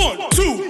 One, two,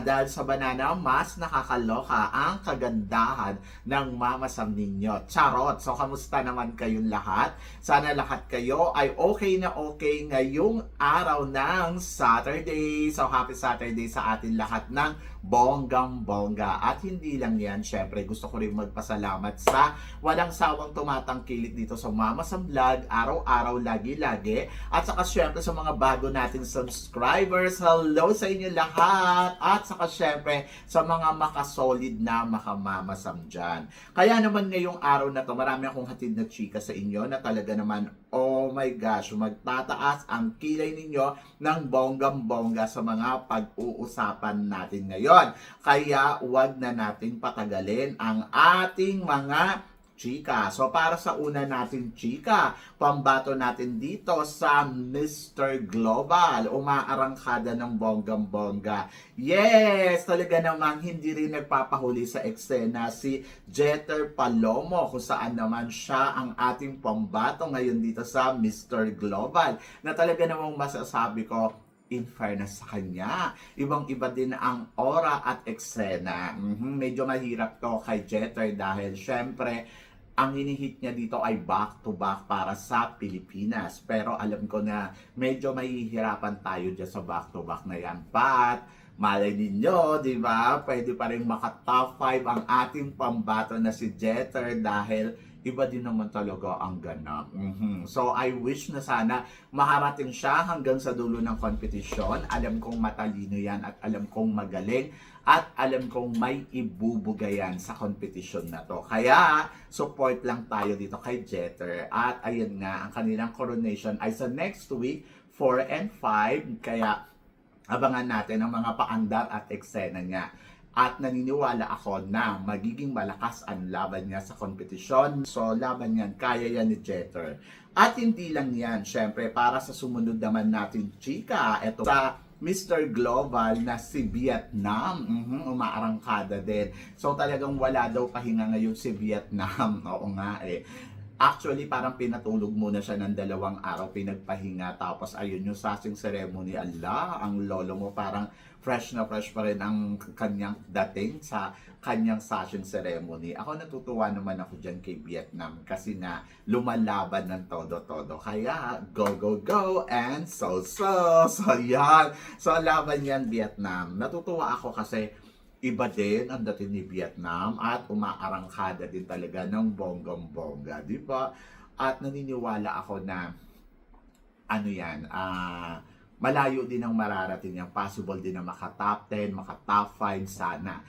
dahil sa banana mas nakakaloka ang kagandahan ng mamasam ninyo. Charot! So, kamusta naman kayong lahat? Sana lahat kayo ay okay na okay ngayong araw ng Saturday. So, happy Saturday sa atin lahat ng bonggang bongga. At hindi lang yan, syempre gusto ko rin magpasalamat sa walang sawang tumatangkilik dito sa Mama Sam Vlog, araw-araw, lagi-lagi. At saka syempre sa mga bago nating subscribers, hello sa inyo lahat. At saka syempre sa mga makasolid na makamamasam dyan. Kaya naman ngayong araw na to, marami akong hatid na chika sa inyo na talaga naman, oh my gosh, magtataas ang kilay ninyo ng bonggang-bongga sa mga pag-uusapan natin ngayon. Kaya wag na nating patagalin ang ating mga chika. So para sa una natin chika, pambato natin dito sa Mr. Global, umaarangkada ng bonggang-bongga. Yes, talaga namang hindi rin nagpapahuli sa eksena si Jeter Palomo kung saan naman siya ang ating pambato ngayon dito sa Mr. Global na talaga namang masasabi ko in fairness sa kanya. Ibang-iba din ang aura at eksena. Mhm, Medyo mahirap to kay Jeter dahil syempre, ang hinihit niya dito ay back-to-back para sa Pilipinas. Pero alam ko na medyo mahihirapan tayo dyan sa back-to-back na yan. But, malay ninyo, di ba? Pwede pa rin maka-top 5 ang ating pambato na si Jeter dahil iba din naman talaga ang ganap. Mhm. So, I wish na sana makarating siya hanggang sa dulo ng kompetisyon. Alam kong matalino yan at alam kong magaling at alam kong may ibubuga yan sa kompetisyon na to. Kaya, support lang tayo dito kay Jeter. At ayun nga, ang kanilang coronation ay sa next week, 4 and 5. Kaya, abangan natin ang mga paandar at eksena niya. At naniniwala ako na magiging malakas ang laban niya sa kompetisyon. So, laban yan, kaya yan ni Jeter. At hindi lang yan, syempre, para sa sumunod naman natin, chika, eto sa Mr. Global na si Vietnam. Mhm, umaarangkada din. So, talagang wala daw pahinga ngayon si Vietnam. Oo nga eh. Actually, parang pinatulog muna siya ng dalawang araw, pinagpahinga. Tapos, ayun yung sasing ceremony. Allah, ang lolo mo parang fresh na fresh pa rin ang kanyang dating sa kanyang session ceremony. Ako natutuwa naman ako dyan kay Vietnam kasi na lumalaban ng todo-todo. Kaya, go, go, go, and so, so. So, yan. So, laban yan, Vietnam. Natutuwa ako kasi iba din ang dating ni Vietnam at umaarangkada din talaga ng bonggang-bongga, di ba? At naniniwala ako na ano yan, ah malayo din ang mararating yan. Possible din na maka-top 10, maka-top 5 sana.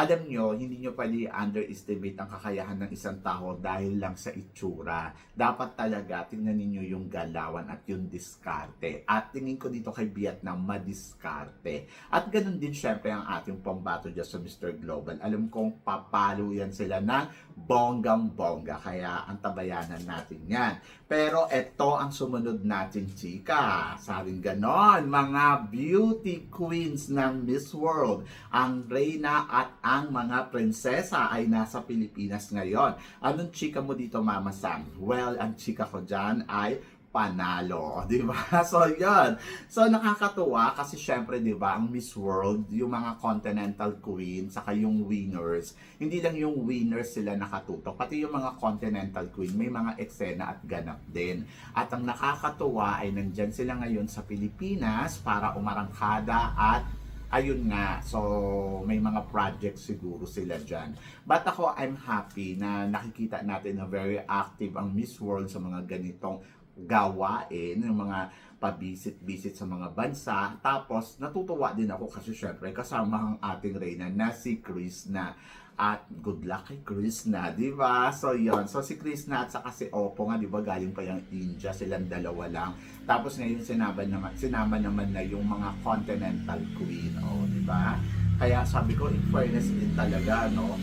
Alam nyo, hindi nyo pwede underestimate ang kakayahan ng isang tao dahil lang sa itsura. Dapat talaga tingnan ninyo yung galawan at yung diskarte. At tingin ko dito kay Vietnam, madiskarte. At ganun din syempre ang ating pambato dyan sa Mr. Global. Alam kong papalo yan sila ng bonggang-bongga. Kaya ang tabayanan natin yan. Pero eto ang sumunod natin, chika. Sabing ganon, mga beauty queens ng Miss World. Ang reyna at ang mga prinsesa ay nasa Pilipinas ngayon. Anong chika mo dito, Mama Sam? Well, ang chika ko dyan ay panalo, di ba? So, yun. So, nakakatuwa kasi syempre, di ba, ang Miss World, yung mga continental queen, saka yung winners, hindi lang yung winners sila nakatutok, pati yung mga continental queen, may mga eksena at ganap din. At ang nakakatuwa ay nandyan sila ngayon sa Pilipinas para umarangkada at ayun nga, so may mga projects siguro sila dyan. But ako, I'm happy na nakikita natin na very active ang Miss World sa mga ganitong gawain, yung mga pabisit-bisit sa mga bansa. Tapos, natutuwa din ako kasi syempre kasama ang ating reyna na si Chris na At good luck kay Chris na, di ba? So, yon So, si Chris na at saka si Oppo nga, di ba, galing pa yung India, silang dalawa lang. Tapos ngayon, sinama naman, sinama naman na yung mga continental queen, oh, di ba? Kaya sabi ko, in fairness din talaga, no?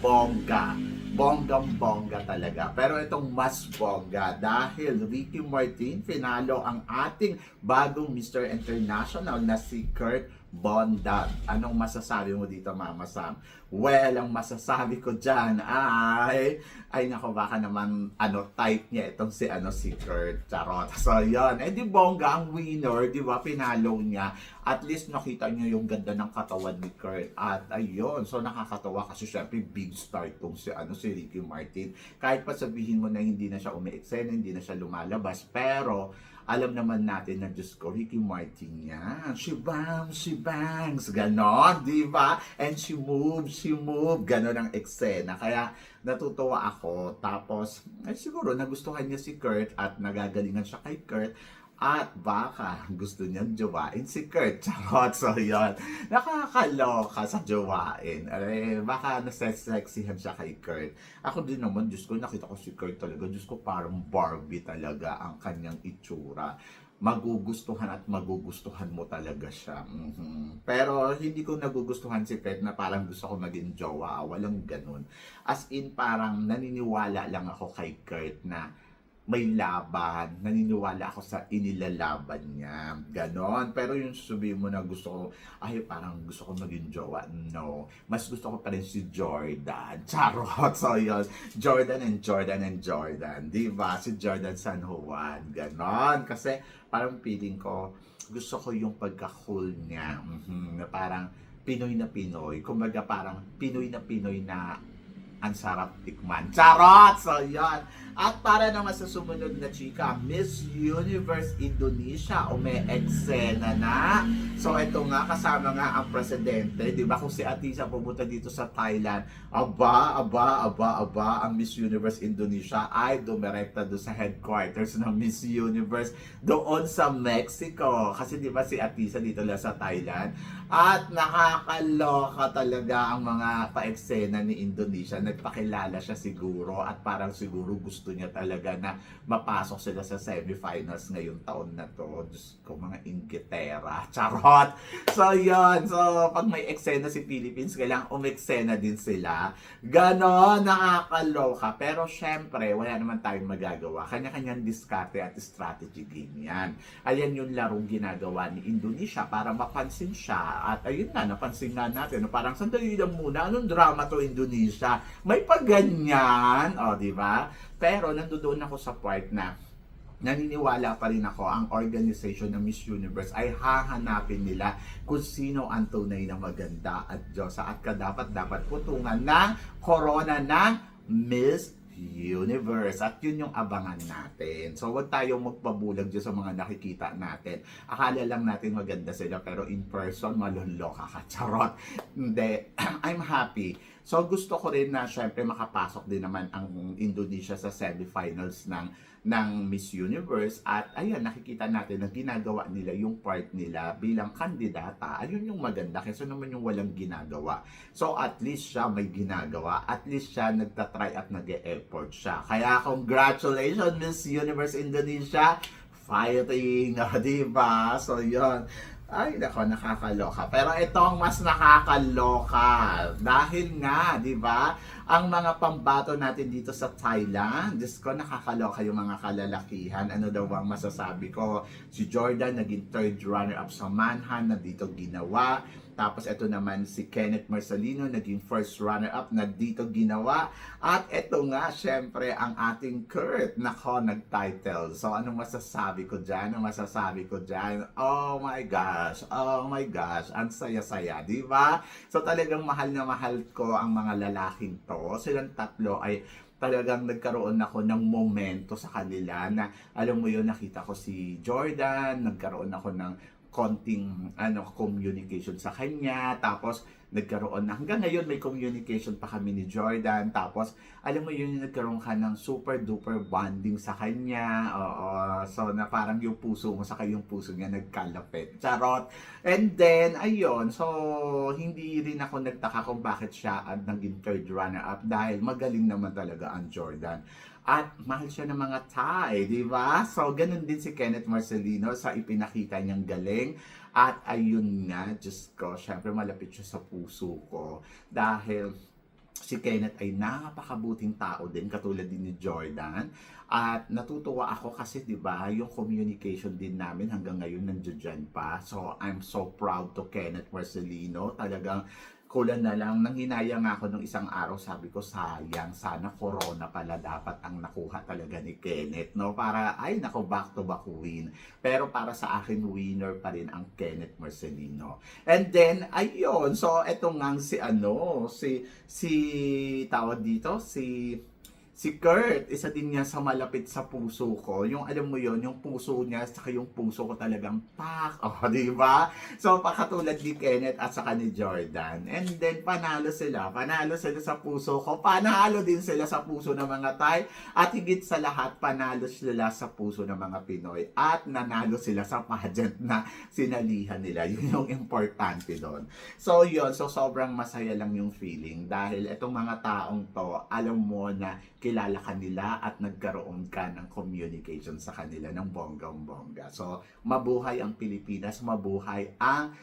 Bongga. Bonggang-bongga talaga. Pero itong mas bongga dahil Ricky Martin finalo ang ating bagong Mr. International na si Kurt Bondag. Anong masasabi mo dito, Mama Sam? Well, ang masasabi ko dyan ay, ay nako baka naman ano type niya itong si ano si Kurt Charot. So yon, eh di bongga ang winner, di ba? Pinalo niya. At least nakita niyo yung ganda ng katawan ni Kurt. At ayun, so nakakatawa kasi syempre big star itong si ano si Ricky Martin. Kahit pa sabihin mo na hindi na siya umi-eksena, hindi na siya lumalabas, pero alam naman natin na Diyos ko, Ricky Martin yan. She bangs, she bangs. Ganon, di ba? And she moves, she moves. Ganon ang eksena. Kaya natutuwa ako. Tapos, ay siguro nagustuhan niya si Kurt at nagagalingan siya kay Kurt. At baka gusto niyang jowain si Kurt. Charot. So, yun. Nakakaloka sa jowain. Eh, baka nasesexihan siya kay Kurt. Ako din naman, Diyos ko, nakita ko si Kurt talaga. Diyos ko, parang Barbie talaga ang kanyang itsura. Magugustuhan at magugustuhan mo talaga siya. Mhm. Pero hindi ko nagugustuhan si Kurt na parang gusto ko maging jowa. Walang ganun. As in, parang naniniwala lang ako kay Kurt na may laban, naniniwala ako sa inilalaban niya. Ganon. Pero yung sabihin mo na gusto ko, ay parang gusto ko maging jowa. No. Mas gusto ko pa rin si Jordan. Charot. So yun. Jordan and Jordan and Jordan. Di ba? Si Jordan San Juan. Ganon. Kasi parang feeling ko, gusto ko yung pagka-cool niya. Mhm. Na parang Pinoy na Pinoy. Kumbaga parang Pinoy na Pinoy na ang sarap tikman. Charot! So, yan. At para naman sa sumunod na chika, Miss Universe Indonesia o may eksena na. So, ito nga, kasama nga ang presidente. Di ba kung si Atisa pumunta dito sa Thailand, aba, aba, aba, aba, ang Miss Universe Indonesia ay dumirekta doon sa headquarters ng Miss Universe doon sa Mexico. Kasi di ba si Atisa dito lang sa Thailand. At nakakaloka talaga ang mga pa-eksena ni Indonesia. Nagpakilala siya siguro at parang siguro gusto niya talaga na mapasok sila sa semifinals ngayong taon na to. Diyos ko, mga ingitera. Charot! So, yun. So, pag may eksena si Philippines, kailangan umeksena din sila. Ganon, nakakaloka. Pero, syempre, wala naman tayong magagawa. Kanya-kanyang diskarte at strategy game yan. Ayan yung larong ginagawa ni Indonesia para mapansin siya. At ayun na, napansin nga natin. Parang sandali lang muna, anong drama to Indonesia? May paganyan. O, di ba? Pero nandoon ako sa part na naniniwala pa rin ako ang organization ng Miss Universe ay hahanapin nila kung sino ang tunay na maganda at Diyosa. At kadapat dapat putungan ng corona ng Miss Universe. At yun yung abangan natin. So, wag tayong magpabulag dyan sa mga nakikita natin. Akala lang natin maganda sila, pero in person, malunloka ka. Charot. Hindi. I'm happy. So, gusto ko rin na syempre makapasok din naman ang Indonesia sa semifinals ng ng Miss Universe at ayan nakikita natin na ginagawa nila yung part nila bilang kandidata. Ayun yung maganda kasi naman yung walang ginagawa. So at least siya may ginagawa. At least siya nagtatry at nag-e-effort siya. Kaya congratulations Miss Universe Indonesia. Fighting di ba? So yun ay, nako, nakakaloka. Pero ito ang mas nakakaloka. Dahil nga, di ba, ang mga pambato natin dito sa Thailand, Diyos ko, nakakaloka yung mga kalalakihan. Ano daw ang masasabi ko? Si Jordan, naging third runner-up sa Manhan, na dito ginawa. Tapos ito naman si Kenneth Marcelino, naging first runner-up na dito ginawa. At ito nga, syempre, ang ating Kurt, nako, nag-title. So, anong masasabi ko dyan? Anong masasabi ko dyan? Oh my gosh, oh my gosh, ang saya-saya, di ba? So, talagang mahal na mahal ko ang mga lalaking to. Silang tatlo ay talagang nagkaroon ako ng momento sa kanila na alam mo yun, nakita ko si Jordan, nagkaroon ako ng konting ano communication sa kanya. Tapos nagkaroon na hanggang ngayon may communication pa kami ni Jordan. Tapos alam mo yun nagkaroon ka ng super duper bonding sa kanya. Oo so na parang yung puso mo saka yung puso niya nagkalapit. Charot! And then ayun so hindi rin ako nagtaka kung bakit siya ang naging third runner up dahil magaling naman talaga ang Jordan at mahal siya ng mga Thai, di ba? So, ganun din si Kenneth Marcelino sa ipinakita niyang galing. At ayun nga, Diyos ko, syempre malapit siya sa puso ko. Dahil si Kenneth ay napakabuting tao din, katulad din ni Jordan. At natutuwa ako kasi, di ba, yung communication din namin hanggang ngayon nandiyan pa. So, I'm so proud to Kenneth Marcelino. Talagang kulang na lang, nanghinayang ako nung isang araw, sabi ko, sayang, sana corona pala dapat ang nakuha talaga ni Kenneth, no? Para, ay, nako, back to back win. Pero para sa akin, winner pa rin ang Kenneth Marcelino. And then, ayun, so, eto nga si, ano, si, si, tawag dito, si, Si Kurt, isa din niya sa malapit sa puso ko. Yung alam mo yon yung puso niya, saka yung puso ko talagang pak. O, oh, di ba? So, pakatulad ni Kenneth at saka ni Jordan. And then, panalo sila. Panalo sila sa puso ko. Panalo din sila sa puso ng mga Thai. At higit sa lahat, panalo sila sa puso ng mga Pinoy. At nanalo sila sa pageant na sinalihan nila. Yun yung importante doon. So, yun. So, sobrang masaya lang yung feeling. Dahil itong mga taong to, alam mo na kilala ka nila at nagkaroon ka ng communication sa kanila ng bonggang-bongga. So, mabuhay ang Pilipinas, mabuhay ang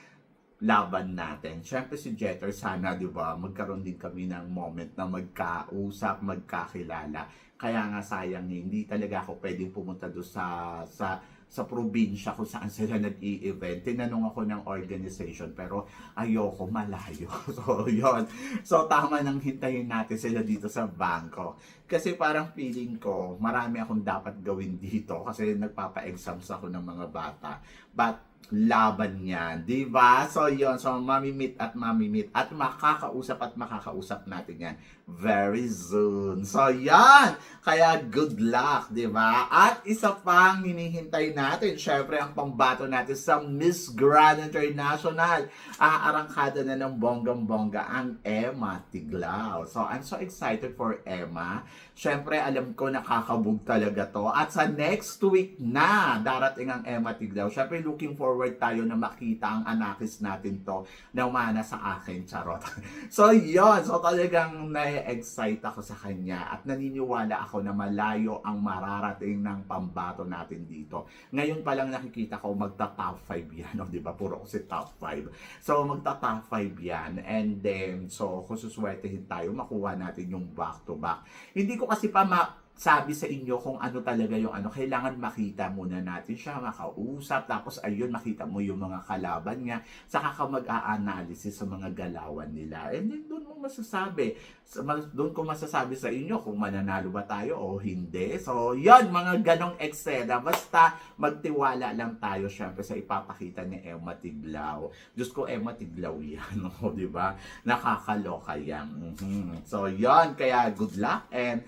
laban natin. Siyempre si Jeter, sana, di ba, magkaroon din kami ng moment na magkausap, magkakilala. Kaya nga sayang, hindi talaga ako pwedeng pumunta doon sa, sa sa probinsya kung saan sila nag-i-event. Tinanong ako ng organization pero ayoko malayo. So, yon So, tama nang hintayin natin sila dito sa bangko. Kasi parang feeling ko, marami akong dapat gawin dito kasi nagpapa-exams ako ng mga bata. But, laban niya, di ba? So, yon So, mamimit at mamimit at makakausap at makakausap natin yan very soon. So, yan! Kaya, good luck, di ba? At isa pang hinihintay natin, syempre, ang pambato natin sa Miss Grand International. Aarangkada na ng bonggang-bongga ang Emma Tiglao. So, I'm so excited for Emma. Syempre, alam ko nakakabog talaga to. At sa next week na, darating ang Emma Tiglao. Syempre, looking forward tayo na makita ang anakis natin to na umana sa akin, charot. so, yon So, talagang na-excite ako sa kanya at naniniwala ako na malayo ang mararating ng pambato natin dito. Ngayon pa lang nakikita ko magta-top 5 yan, no? di ba? Puro kasi top 5. So, magta-top 5 yan. And then, so, kung suswertehin tayo, makuha natin yung back-to-back. Hindi ko kasi pa ma sabi sa inyo kung ano talaga yung ano, kailangan makita muna natin siya, makausap, tapos ayun, makita mo yung mga kalaban niya, saka ka mag-a-analysis sa mga galawan nila. And then doon mo masasabi, sa- ma- doon ko masasabi sa inyo kung mananalo ba tayo o hindi. So, yan, mga ganong eksena. Basta magtiwala lang tayo syempre sa ipapakita ni Emma Tiglao. Diyos ko, Emma Tiglao yan, no? di ba? Nakakaloka yan. Mhm. So, yan, kaya good luck and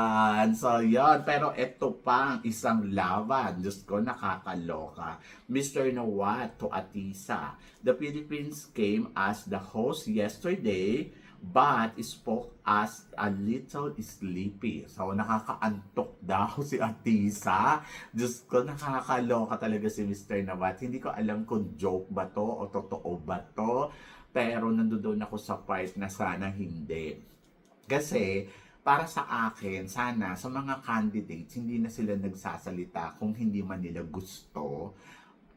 laban. So, yon Pero ito pa ang isang laban. Diyos ko, nakakaloka. Mr. Nawat to Atisa. The Philippines came as the host yesterday but spoke as a little sleepy. So, nakakaantok daw si Atisa. Diyos ko, nakakaloka talaga si Mr. Nawat. Hindi ko alam kung joke ba to o totoo ba to. Pero nandoon ako sa part na sana hindi. Kasi, para sa akin, sana sa mga candidates, hindi na sila nagsasalita kung hindi man nila gusto.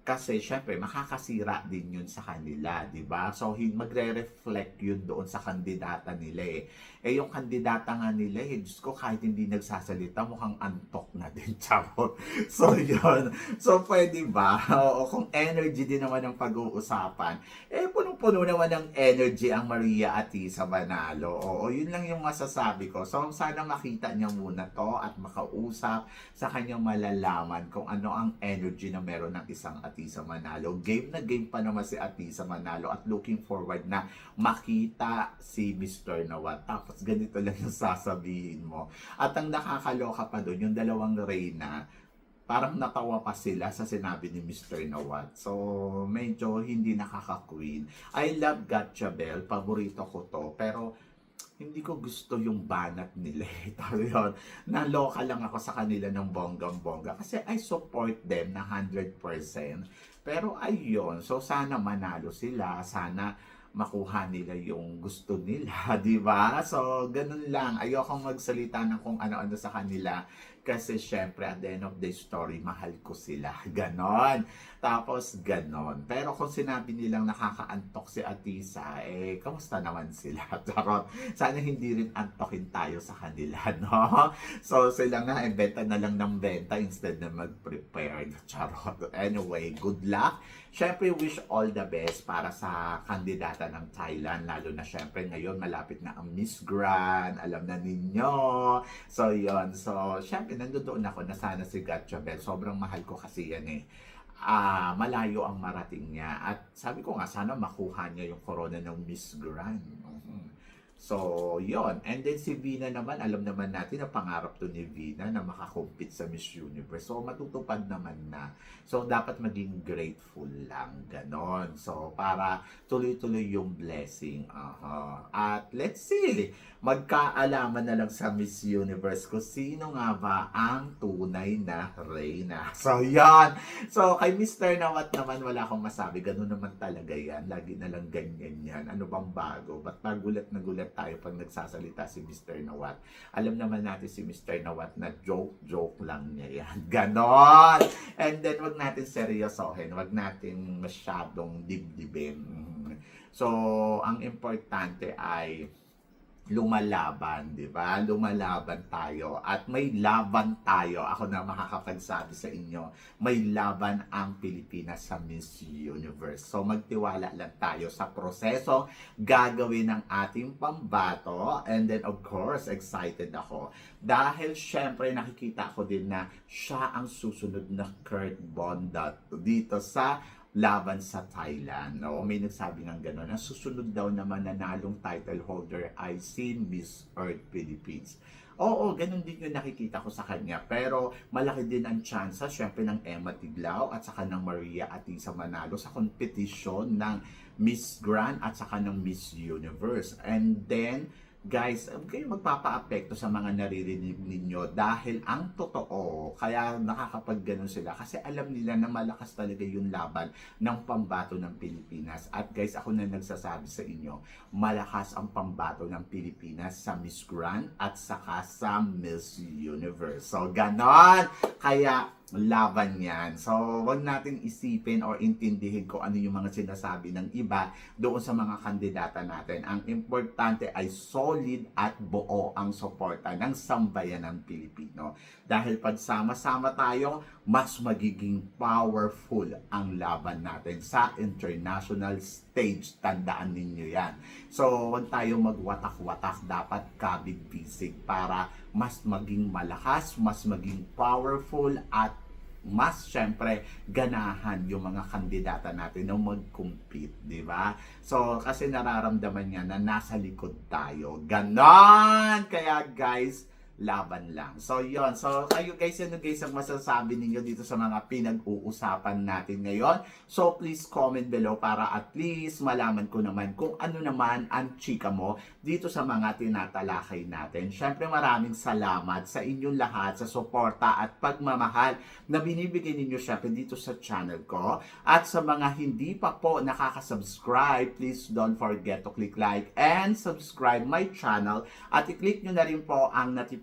Kasi syempre, makakasira din yun sa kanila, di ba? So, magre-reflect yun doon sa kandidata nila eh. Eh, yung kandidata nga nila eh, Diyos ko, kahit hindi nagsasalita, mukhang antok na din, charot. So, yun. So, pwede ba? Oo, kung energy din naman ang pag-uusapan, eh, punong-puno naman ng energy ang Maria Atisa Manalo. Oo, yun lang yung masasabi ko. So, sana makita niya muna to at makausap sa kanyang malalaman kung ano ang energy na meron ng isang Atisa Manalo. Game na game pa naman si Atisa Manalo at looking forward na makita si Mr. Nawat. Ganito lang yung sasabihin mo. At ang nakakaloka pa doon, yung dalawang Reyna, parang natawa pa sila sa sinabi ni Mr. Nawat. So, medyo hindi nakaka-queen. I love Gatchabel, paborito ko to, pero hindi ko gusto yung banat nila. Ito yun. Naloka lang ako sa kanila ng bonggang-bongga kasi I support them na 100%. Pero ayun, so sana manalo sila, sana makuha nila yung gusto nila, di ba? So, ganun lang. Ayokong magsalita ng kung ano-ano sa kanila kasi syempre at the end of the story, mahal ko sila. Ganon. Tapos, ganon. Pero kung sinabi nilang nakakaantok si Atisa, eh, kamusta naman sila? Charot. Sana hindi rin antokin tayo sa kanila, no? So, sila nga, eh, benta na lang ng benta instead na mag-prepare. Charot. Anyway, good luck. Syempre, wish all the best para sa kandidata ng Thailand. Lalo na syempre, ngayon malapit na ang Miss Grand. Alam na ninyo. So, yon So, syempre, nandoon ako na sana si Gatchabel. Sobrang mahal ko kasi yan eh. Ah, malayo ang marating niya. At sabi ko nga, sana makuha niya yung corona ng Miss Grand. Mhm. So, yon And then si Vina naman, alam naman natin na pangarap to ni Vina na makakompete sa Miss Universe. So, matutupad naman na. So, dapat maging grateful lang. Ganon. So, para tuloy-tuloy yung blessing. Aha. At let's see, magkaalaman na lang sa Miss Universe kung sino nga ba ang tunay na reyna. So, yan. So, kay Mr. Nawat naman, wala akong masabi. Ganun naman talaga yan. Lagi na lang ganyan yan. Ano bang bago? Ba't nagulat na gulat tayo pag nagsasalita si Mr. Nawat? Alam naman natin si Mr. Nawat na joke-joke lang niya yan. Ganon! And then, wag natin seryosohin. Wag natin masyadong dibdibin. So, ang importante ay lumalaban, di ba? Lumalaban tayo at may laban tayo. Ako na makakapagsabi sa inyo, may laban ang Pilipinas sa Miss Universe. So magtiwala lang tayo sa proseso gagawin ng ating pambato and then of course excited ako dahil syempre nakikita ko din na siya ang susunod na Kurt Bondat dito sa laban sa Thailand. No? May nagsabi ng gano'n. Ang susunod daw naman nanalong title holder ay si Miss Earth Philippines. Oo, ganun din yung nakikita ko sa kanya. Pero malaki din ang chance, syempre, ng Emma Tiglao at saka ng Maria Atisa Manalo sa kompetisyon ng Miss Grand at saka ng Miss Universe. And then, guys, huwag kayo magpapa-apekto sa mga naririnig ninyo dahil ang totoo, kaya nakakapag ganun sila kasi alam nila na malakas talaga yung laban ng pambato ng Pilipinas. At guys, ako na nagsasabi sa inyo, malakas ang pambato ng Pilipinas sa Miss Grand at saka sa Miss Universe. So, ganon! Kaya, laban yan. So, wag nating isipin or intindihin ko ano yung mga sinasabi ng iba doon sa mga kandidata natin. Ang importante ay solid at buo ang suporta ng sambayan ng Pilipino. Dahil pag sama-sama tayo, mas magiging powerful ang laban natin sa international stage. Tandaan ninyo yan. So, wag tayo magwatak-watak. Dapat kabig-bisig para mas maging malakas, mas maging powerful at mas syempre ganahan yung mga kandidata natin na mag-compete, di ba? So, kasi nararamdaman niya na nasa likod tayo. Ganon! Kaya guys, laban lang. So, yon So, kayo guys, ano guys ang masasabi ninyo dito sa mga pinag-uusapan natin ngayon? So, please comment below para at least malaman ko naman kung ano naman ang chika mo dito sa mga tinatalakay natin. Syempre, maraming salamat sa inyong lahat sa suporta at pagmamahal na binibigay ninyo syempre dito sa channel ko. At sa mga hindi pa po nakaka-subscribe, please don't forget to click like and subscribe my channel at i-click nyo na rin po ang notification